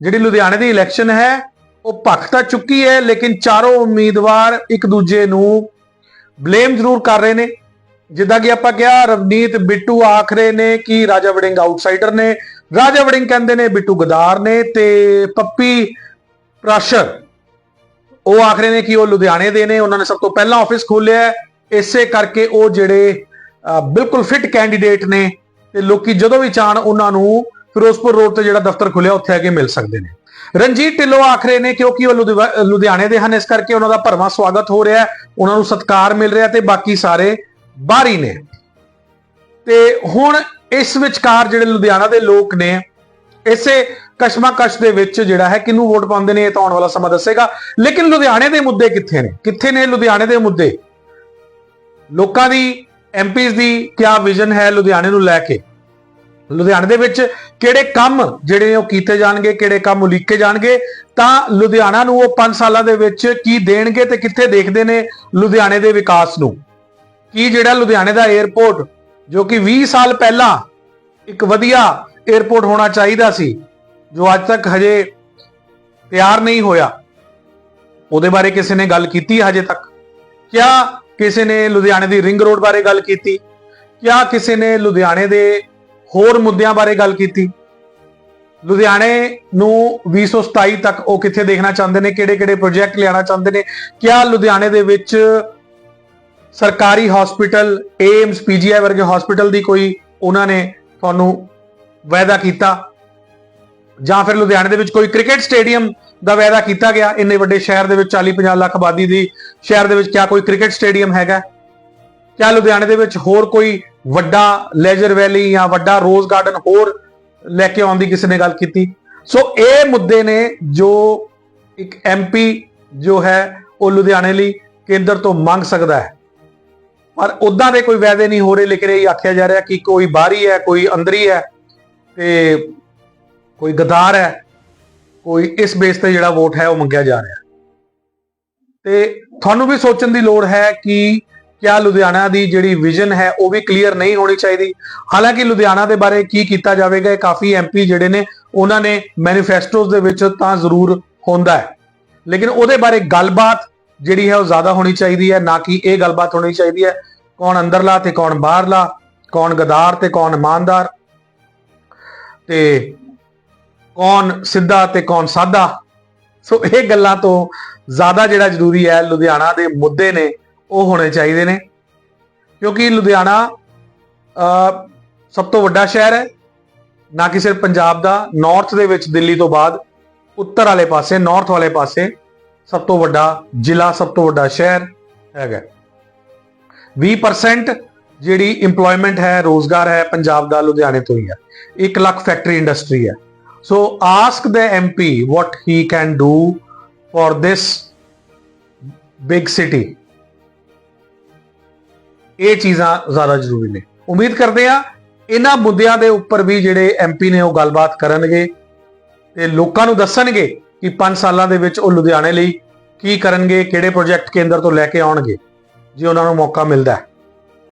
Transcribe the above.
ਜਿਹੜੀ ਲੁਧਿਆਣੇ ਦੀ ਇਲੈਕਸ਼ਨ ਹੈ, ਉਹ ਭਖ ਤਾਂ ਚੁੱਕੀ ਹੈ, ਲੇਕਿਨ ਚਾਰੋਂ ਉਮੀਦਵਾਰ ਇੱਕ ਦੂਜੇ ਨੂੰ ਬਲੇਮ ਜ਼ਰੂਰ ਕਰ ਰਹੇ ਨੇ। ਜਿੱਦਾਂ ਕਿ ਆਪਾਂ ਕਿਹਾ, ਰਵਨੀਤ, ਬਿੱਟੂ ਆਖ ਰਹੇ ਨੇ ਕਿ ਰਾਜਾ ਵੜਿੰਗ ਆਊਟਸਾਈਡਰ ਨੇ। ਰਾਜਾ ਵੜਿੰਗ ਕਹਿੰਦੇ ਨੇ ਬਿੱਟੂ ਗਦਾਰ ਨੇ ਤੇ ਪੱਪੀ ਪ੍ਰਾਸ਼ਰ ਉਹ ਆਖ ਰਹੇ ਨੇ ਕਿ ਉਹ ਲੁਧਿਆਣੇ ਦੇ ਨੇ। ਉਹਨਾਂ ਨੇ ਸਭ ਤੋਂ ਪਹਿਲਾਂ ਆਫਿਸ ਖੋਲ੍ਹਿਆ ਇਸੇ ਕਰਕੇ ਉਹ ਜਿਹੜੇ ਬਿਲਕੁਲ ਫਿੱਟ ਕੈਂਡੀਡੇਟ ਨੇ ਤੇ ਲੋਕੀ ਜਦੋਂ ਵੀ ਚਾਹਣ, ਉਹਨਾਂ ਨੂੰ ਫਿਰੋਜ਼ਪੁਰ ਰੋਡ ਤੇ ਜਿਹੜਾ ਦਫ਼ਤਰ ਖੁੱਲਿਆ ਉੱਥੇ ਆ ਕੇ ਮਿਲ ਸਕਦੇ ਨੇ। ਰਣਜੀਤ ਢਿੱਲੋਂ ਆਖ ਰਹੇ ਨੇ ਕਿਉਂਕਿ ਉਹ ਲੁਧਿਆ- ਲੁਧਿਆਣੇ ਦੇ ਹਨ, ਇਸ ਕਰਕੇ ਉਹਨਾਂ ਦਾ ਭਰਵਾਂ ਸਵਾਗਤ ਹੋ ਰਿਹਾ ਉਹਨਾਂ ਨੂੰ ਸਤਿਕਾਰ ਮਿਲ ਰਿਹਾ ਤੇ ਬਾਕੀ ਸਾਰੇ ਬਾਹਰੀ ਨੇ। ਤੇ ਹੁਣ ਇਸ ਵਿਚਕਾਰ ਜਿਹੜੇ ਲੁਧਿਆਣਾ ਦੇ ਲੋਕ ਨੇ, ਇਸੇ ਕਸ਼ਮਾਕਸ਼ ਦੇ ਵਿੱਚ ਜਿਹੜਾ ਹੈ, ਕਿਹਨੂੰ ਵੋਟ ਪਾਉਂਦੇ ਨੇ ਇਹ ਤਾਂ ਆਉਣ ਵਾਲਾ ਸਮਾਂ ਦੱਸੇਗਾ। ਲੇਕਿਨ ਲੁਧਿਆਣੇ ਦੇ ਮੁੱਦੇ ਕਿੱਥੇ ਨੇ? ਕਿੱਥੇ ਨੇ ਲੁਧਿਆਣੇ ਦੇ ਮੁੱਦੇ? ਲੋਕਾਂ ਦੀ ਐਮਪੀਜ਼ ਦੀ ਕਿਆ ਵਿਜ਼ਨ ਹੈ ਲੁਧਿਆਣੇ ਨੂੰ ਲੈ ਕੇ? ਲੁਧਿਆਣੇ ਦੇ ਵਿੱਚ ਕਿਹੜੇ ਕੰਮ ਜਿਹੜੇ ਉਹ ਕੀਤੇ ਜਾਣਗੇ, ਕਿਹੜੇ ਕੰਮ ਉਲੀਕੇ ਜਾਣਗੇ, ਤਾਂ ਲੁਧਿਆਣਾ ਨੂੰ ਉਹ 5 ਸਾਲਾਂ ਦੇ ਵਿੱਚ ਕੀ ਦੇਣਗੇ ਤੇ ਕਿੱਥੇ ਦੇਖਦੇ ਨੇ ਲੁਧਿਆਣੇ ਦੇ ਵਿਕਾਸ ਨੂੰ? ਕੀ ਜਿਹੜਾ ਲੁਧਿਆਣੇ ਦਾ 에ਅਰਪੋਰਟ ਜੋ ਕਿ 20 ਸਾਲ ਪਹਿਲਾਂ ਇੱਕ ਵਧੀਆ 에ਅਰਪੋਰਟ ਹੋਣਾ ਚਾਹੀਦਾ ਸੀ, ਜੋ ਅੱਜ ਤੱਕ ਹਜੇ ਤਿਆਰ ਨਹੀਂ ਹੋਇਆ, ਉਹਦੇ ਬਾਰੇ ਕਿਸੇ ਨੇ ਗੱਲ ਕੀਤੀ ਹਜੇ ਤੱਕ? ਕਿਆ ਕਿਸੇ ਨੇ ਲੁਧਿਆਣੇ ਦੀ ਰਿੰਗ ਰੋਡ ਬਾਰੇ ਗੱਲ ਕੀਤੀ? ਕਿਆ ਕਿਸੇ ਨੇ ਲੁਧਿਆਣੇ ਦੇ ਹੋਰ ਮੁੱਦਿਆਂ ਬਾਰੇ ਗੱਲ ਕੀਤੀ। ਲੁਧਿਆਣੇ ਨੂੰ 2027 ਤੱਕ ਉਹ ਕਿੱਥੇ ਦੇਖਣਾ ਚਾਹੁੰਦੇ ਨੇ, ਕਿਹੜੇ ਕਿਹੜੇ ਪ੍ਰੋਜੈਕਟ ਲਿਆਉਣਾ ਚਾਹੁੰਦੇ ਨੇ, ਕਿਆ ਲੁਧਿਆਣੇ ਦੇ ਵਿੱਚ ਸਰਕਾਰੀ ਹਸਪੀਟਲ ਏਮਸ ਪੀਜੀਆਈ ਵਰਗੇ ਹਸਪੀਟਲ ਦੀ ਕੋਈ ਉਹਨਾਂ ਨੇ ਤੁਹਾਨੂੰ ਵਾਅਦਾ ਕੀਤਾ? ਜਾਂ ਫਿਰ ਲੁਧਿਆਣੇ ਦੇ ਵਿੱਚ ਕੋਈ ਕ੍ਰਿਕਟ ਸਟੇਡੀਅਮ ਦਾ ਵਾਅਦਾ ਕੀਤਾ ਗਿਆ? ਇੰਨੇ ਵੱਡੇ ਸ਼ਹਿਰ ਦੇ ਵਿੱਚ 40 50 ਲੱਖ ਆਬਾਦੀ ਦੀ ਸ਼ਹਿਰ ਦੇ ਵਿੱਚ ਕਿਆ ਕੋਈ ਕ੍ਰਿਕਟ ਸਟੇਡੀਅਮ ਹੈਗਾ? ਕਿਆ ਲੁਧਿਆਣੇ ਦੇ ਵਿੱਚ ਹੋਰ ਕੋਈ ਵੱਡਾ ਲੈਜਰ ਵੈਲੀ ਜਾਂ ਵੱਡਾ ਰੋਜ਼ ਗਾਰਡਨ ਹੋਰ ਲੈ ਕੇ ਆਉਣ ਦੀ ਕਿਸੇ ਨੇ ਗੱਲ ਕੀਤੀ। ਸੋ ਇਹ ਮੁੱਦੇ ਨੇ ਜੋ ਇੱਕ ਐਮਪੀ ਜੋ ਹੈ, ਉਹ ਲੁਧਿਆਣੇ ਲਈ ਕੇਂਦਰ ਤੋਂ ਮੰਗ ਸਕਦਾ ਹੈ। ਪਰ ਉਦਾਂ ਦੇ ਕੋਈ ਵਾਅਦੇ ਨਹੀਂ ਹੋ ਰਹੇ, ਲੇਕਿਨ ਇਹ ਆਖਿਆ ਜਾ ਰਿਹਾ ਕਿ ਕੋਈ ਬਾਹਰੀ ਹੈ, ਕੋਈ ਅੰਦਰੀ ਹੈ ਤੇ ਕੋਈ ਗਦਾਰ ਹੈ, ਕੋਈ ਇਸ ਬੇਸ ਤੇ ਜਿਹੜਾ ਵੋਟ ਹੈ, ਉਹ ਮੰਗਿਆ ਜਾ ਰਿਹਾ। ਤੇ ਤੁਹਾਨੂੰ ਵੀ ਸੋਚਣ ਦੀ ਲੋੜ ਹੈ ਕਿ ਕਿਆ ਲੁਧਿਆਣਾ ਦੀ ਜਿਹੜੀ ਵਿਜ਼ਨ ਹੈ, ਉਹ ਵੀ ਕਲੀਅਰ ਨਹੀਂ ਹੋਣੀ ਚਾਹੀਦੀ। ਹਾਲਾਂਕਿ ਲੁਧਿਆਣਾ ਦੇ ਬਾਰੇ ਕੀ ਕੀਤਾ ਜਾਵੇਗਾ, ਇਹ ਕਾਫੀ ਐਮਪੀ ਜਿਹੜੇ ਨੇ, ਉਹਨਾਂ ਨੇ ਮੈਨੀਫੈਸਟੋਜ਼ ਦੇ ਵਿੱਚ ਤਾਂ ਜ਼ਰੂਰ ਹੁੰਦਾ ਹੈ। ਲੇਕਿਨ ਉਹਦੇ ਬਾਰੇ ਗੱਲਬਾਤ ਜਿਹੜੀ ਹੈ, ਉਹ ਜ਼ਿਆਦਾ ਹੋਣੀ ਚਾਹੀਦੀ ਹੈ, ਨਾ ਕਿ ਇਹ ਗੱਲਬਾਤ ਹੋਣੀ ਚਾਹੀਦੀ ਹੈ। ਕੌਣ ਅੰਦਰਲਾ ਤੇ ਕੌਣ ਬਾਹਰਲਾ, ਕੌਣ ਗਦਾਰ ਤੇ ਕੌਣ ਇਮਾਨਦਾਰ, ਤੇ ਕੌਣ ਸਿੱਧਾ ਤੇ ਕੌਣ ਸਾਦਾ। ਸੋ ਇਹ ਗੱਲਾਂ ਤੋਂ ਜ਼ਿਆਦਾ ਜਿਹੜਾ ਜ਼ਰੂਰੀ ਹੈ, ਲੁਧਿਆਣਾ ਦੇ ਮੁੱਦੇ ਨੇ ਉਹ ਹੋਣੇ ਚਾਹੀਦੇ ਨੇ। ਕਿਉਂਕਿ ਲੁਧਿਆਣਾ ਸਭ ਤੋਂ ਵੱਡਾ ਸ਼ਹਿਰ ਹੈ। ਨਾ ਕਿ ਸਿਰਫ ਪੰਜਾਬ ਦਾ ਨਾਰਥ ਦੇ ਵਿੱਚ ਦਿੱਲੀ ਤੋਂ ਬਾਅਦ, ਉੱਤਰ ਵਾਲੇ ਪਾਸੇ ਨਾਰਥ ਵਾਲੇ ਪਾਸੇ ਸਭ ਤੋਂ ਵੱਡਾ ਜ਼ਿਲ੍ਹਾ, ਸਭ ਤੋਂ ਵੱਡਾ ਸ਼ਹਿਰ ਹੈਗਾ। 20% ਜਿਹੜੀ EMPLOYMENT ਹੈ, ਰੋਜ਼ਗਾਰ ਹੈ ਪੰਜਾਬ ਦਾ, ਲੁਧਿਆਣੇ ਤੋਂ ਹੀ ਹੈ। 1 ਲੱਖ ਫੈਕਟਰੀ ਇੰਡਸਟਰੀ ਹੈ। So ask the MP what he can do for this big city ਇਹ ਚੀਜ਼ਾਂ ਜ਼ਿਆਦਾ ਜ਼ਰੂਰੀ ਨੇ। ਉਮੀਦ ਕਰਦੇ ਆ ਇਹਨਾਂ ਮੁੱਦਿਆਂ ਦੇ ਉੱਪਰ ਵੀ ਜਿਹੜੇ ਐਮਪੀ ਨੇ ਉਹ ਗੱਲਬਾਤ ਕਰਨਗੇ ਤੇ ਲੋਕਾਂ ਨੂੰ ਦੱਸਣਗੇ ਕਿ 5 ਸਾਲਾਂ ਦੇ ਵਿੱਚ ਉਹ ਲੁਧਿਆਣੇ ਲਈ ਕੀ ਕਰਨਗੇ, ਕਿਹੜੇ ਪ੍ਰੋਜੈਕਟ ਕੇਂਦਰ ਤੋਂ ਲੈ ਕੇ ਆਉਣਗੇ। ਜੇ, ਉਹਨਾਂ ਨੂੰ ਮੌਕਾ ਮਿਲਦਾ ਹੈ।